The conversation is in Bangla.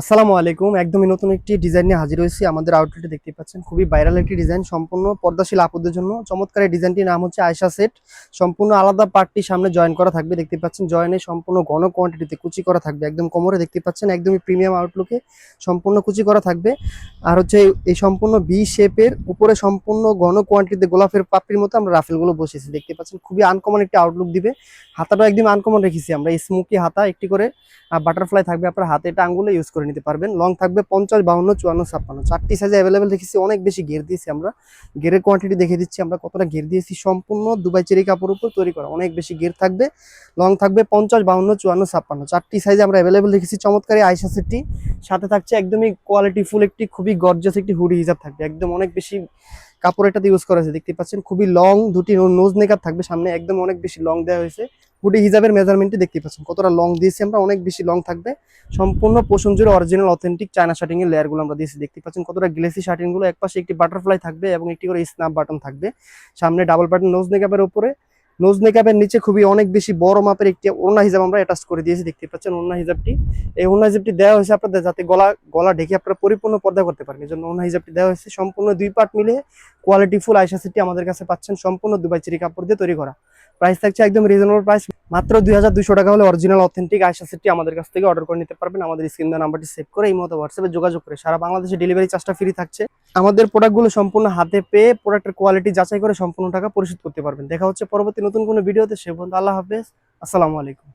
আসসালামু আলাইকুম। একদমই নতুন একটি ডিজাইন নিয়ে হাজির হয়েছি। আমাদের আউটলেটে দেখতে পাচ্ছেন, খুবই ভাইরাল একটি ডিজাইন সম্পূর্ণ পর্দাশীল আপদের জন্য। চমৎকার এই ডিজাইনটির নাম হচ্ছে আয়শা সেট সম্পূর্ণ আলাদা পার্টটি সামনে জয়েন করা থাকবে, দেখতে পাচ্ছেন। জয়েনে সম্পূর্ণ ঘন কোয়ান্টিটিতে কুচি করা থাকবে, একদম কোমরে দেখতে পাচ্ছেন। একদমই প্রিমিয়াম আউটলুকে সম্পূর্ণ কুচি করা থাকবে। আর হচ্ছে এই- সম্পূর্ণ বি শেপের উপরে সম্পূর্ণ ঘন কোয়ান্টিটিতে গোলাপের পাপড়ির মতো আমরা রাফেলগুলো বসেছি দেখতে পাচ্ছেন, খুবই আনকমন একটি আউটলুক দিবে। হাতাটা একদম আনকমন রেখেছি আমরা। স্মোকি হাতা একটি করে বাটারফ্লাই থাকবে আপনার হাতে। এটা আঙ্গুলে ইউজ করে নিতে পারবেন। লং থাকবে পঞ্চাশ, বাউন্ন, চুয়ান্ন, ছাপ্পান্ন। চারটি সাইজে অ্যাভেলেবেল দেখেছি, অনেক বেশি ঘের দিয়েছি আমরা। ঘেরের কোয়ান্টিটি দেখে দিচ্ছি আমরা কতটা ঘের দিয়েছি। সম্পূর্ণ দুবাই চেরি কাপড় উপর তৈরি করা। অনেক বেশি ঘের থাকবে। লং থাকবে পঞ্চাশ, বাউন্ন, চুয়ান্ন, ছাপ্পান্ন। চারটি সাইজে আমরা অ্যাভেলেবেল দেখেছি। চমৎকারী আইসা সেটটি সাথে থাকছে একদমই কোয়ালিটি ফুল একটি, খুবই গর্জাস একটি হুডি হিসাব থাকবে। একদম অনেক বেশি কাপড় এটাতে ইউজ করা হয়েছে দেখতে পাচ্ছেন? খুবই লং দুটি নোজ নেকার থাকবে সামনে, একদম অনেক বেশি লং দেওয়া হয়েছে। হুডি হিজাবের মেজারমেন্টে দেখতে পাচ্ছেন, কতটা লং দিয়েছি আমরা, অনেক বেশি লং থাকবে। সম্পূর্ণ পোষণ জুড়ে অরিজিনাল অথেন্টিক চায়না শার্টিং এর লেয়ারগুলো আমরা দিয়েছি দেখতে পাচ্ছেন কতটা গ্লেসি শার্টিংগুলো একপাশে একটি বাটারফ্লাই থাকবে এবং একটি করে স্ন্যাপ বাটন থাকবে। সামনে ডাবল বাটন নোজ নেকাপের উপরে। নোজ নেকাপের নিচে খুবই অনেক বেশি বড় মাপের একটি ওড়না হিজাব আমরা অ্যাটাচ করে দিয়েছি, দেখতে পাচ্ছেন ওড়না হিসাবটি এই ওড়না হিজাবটি দেওয়া হয়েছে আপনাদের যাতে গলা গলা ঢেকে আপনারা পরিপূর্ণ পর্দা করতে পারেন। এই জন্য ওড়না হিসাবটি দেওয়া হয়েছে সম্পূর্ণ দুই পার্ট মিলে কোয়ালিটি ফুল আইসা সেটটি আমাদের কাছে পাচ্ছেন সম্পূর্ণ দুবাই চিরি কাপড় দিয়ে তৈরি করা। প্রাইস থাকছে একদম রিজনেবল প্রাইস মাত্র দুই হাজার দুশো টাকা হলে অরিজিনাল অথেন্টিক আয়সা সেটটি আমাদের কাছ থেকে অর্ডার করে নিতে পারবেন। আমাদের স্ক্রিন নাম্বারটি সেভ করে এই মতো হোয়াটসঅ্যাপে যোগাযোগ করে। সারা বাংলাদেশে ডেলিভারি চার্জটা ফ্রি থাকছে। আমাদের প্রোডাক্টগুলো সম্পূর্ণ হাতে পেয়ে প্রোডাক্টের কোয়ালিটি যাচাই করে সম্পূর্ণ টাকা পরিশোধ করতে পারবেন। দেখা হচ্ছে পরবর্তী নতুন কোনো ভিডিওতে সে পর্যন্ত আল্লাহ হাফেজ। আসসালামু আলাইকুম।